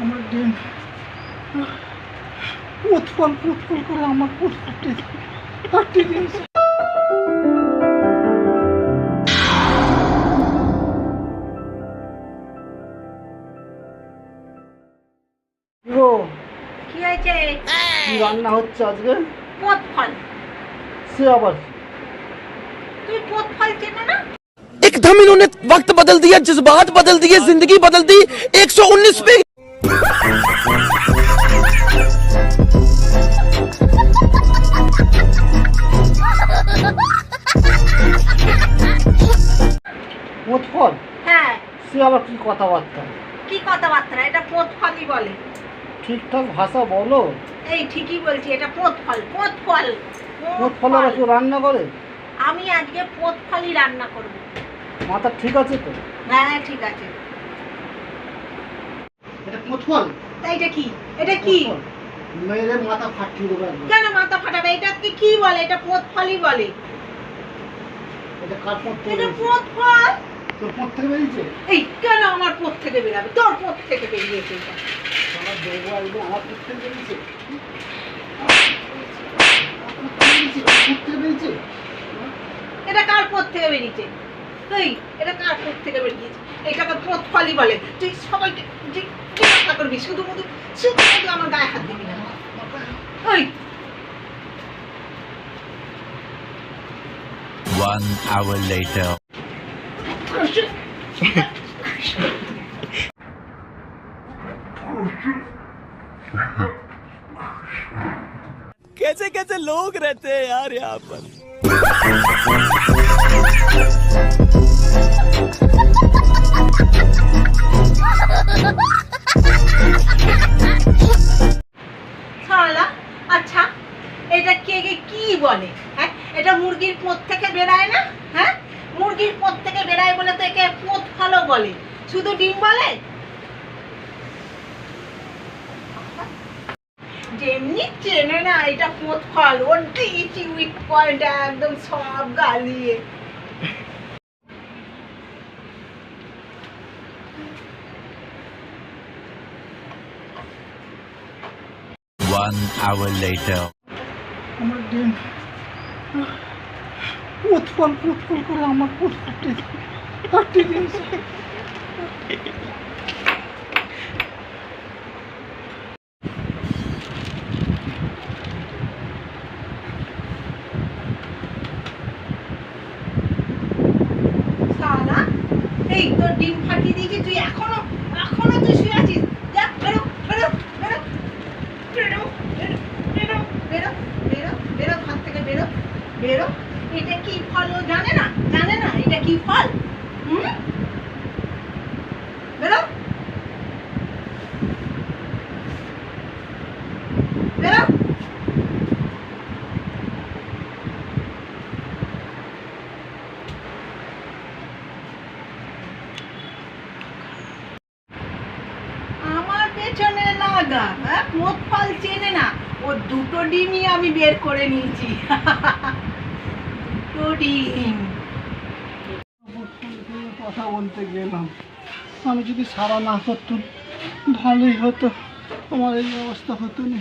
আমার ডিম উৎফল উৎফল করে আমার পুট ফাটিয়ে ফাটিয়ে দিয়েছে গো কি হয়েছে কি রান্না হচ্ছে আজকে পথ ফল সে আবার তুই পথ ফল চেনে না एकदम इन्होंने वक्त बदल दिया जज्बात बदल दिए जिंदगी बदल दी 119 पे উৎফল হ্যাঁ। সে আবার কি কথাবার্তা? কি কথাবার্তা? এটা পথ বলে। ঠিকঠাক ভাষা বলো। এই ঠিকই বলছি এটা পথ ফল পথ ফল উৎফল আবার কেউ রান্না করে? আমি আজকে পথ রান্না করব। মাথা ঠিক আছে তো? হ্যাঁ ঠিক আছে। এটা উৎফল তা এটা কি? এটা কি? মেয়েদের মাথা ফাটিয়ে দেবো কেন মাথা ফাটাবে? এটাকে কি বলে? এটা পথ ফলই বলে। এটা কার পথ এটা বেরিয়েছে? পথ ফল তোর পথ থেকে বেরিয়েছে? এই কেন আমার পথ থেকে বেরাবে? তোর পথ থেকে বেরিয়েছে এটা। আমার দেবো আসবে আমার পথ থেকে বেরিয়েছে? আমার থেকে বেরিয়েছে? এটা কার পথ থেকে বেরিয়েছে? এই এটা কার পথ থেকে বেরিয়েছে এটাকে পথ ফলই বলে তুই সবাইকে যে জিজ্ঞাসা করবি শুধু শুধু শুধু শুধু আমার গায়ে হাত দিবি না ওই One hour later. कैसे कैसे लोग रहते हैं यार यहाँ पर বলে হ্যাঁ? এটা মুরগির পোত থেকে বেরায় না হ্যাঁ? মুরগির পোত থেকে বেরায় বলে তো একে পোত ফলও বলে। শুধু ডিম বলে? যেমনি চেনে না এটা পোত ফল ওর দিয়েছি উইক পয়েন্ট, একদম সব গালিয়ে। One hour later. ডিম উৎফল উৎফল করে আমার ফাটিয়ে ফাটিয়ে দিয়েছে এই তোর ডিম ফাটিয়ে দিয়েছি, তুই এখনও এখনও তুই শুয়ে আছিস? বেরো এটা কি ফল ও জানে না? জানে না? এটা কি ফল? হুম? বেরো। লাগা হ্যাঁ? ফল চেনে না। ও দুটো ডিমই আমি বের করে নিয়েছি। কথা বলতে গেলাম। আমি যদি সারা না করতাম, ভালোই হতো। আমার এই অবস্থা হতো না।